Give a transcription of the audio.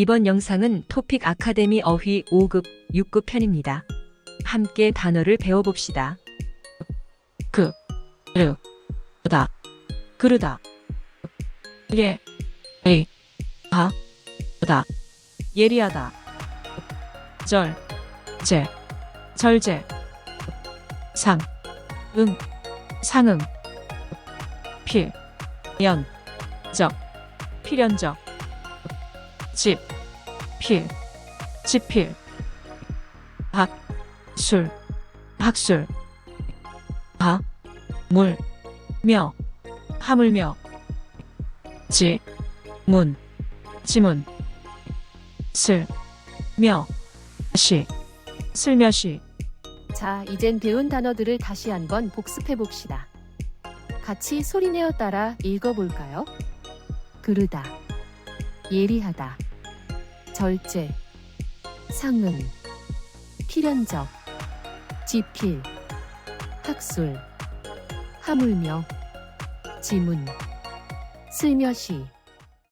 이번 영상은 토픽 아카데미 어휘 5급, 6급 편입니다. 함께 단어를 배워봅시다. 그, 르, 다, 그르다. 예, 에이, 바, 다, 예리하다. 절, 제, 절제. 상, 응, 상응. 필, 연, 적, 필연적. 집, 필, 집필. 박, 술, 학술. 바, 물, 며, 하물며. 지, 문, 지문. 슬, 며, 시, 슬며시. 자, 이젠 배운 단어들을 다시 한번 복습해 봅시다. 같이 소리내어 따라 읽어볼까요? 그르다, 예리하다, 절제, 상응, 필연적, 지필, 학술, 하물며, 지문, 슬며시.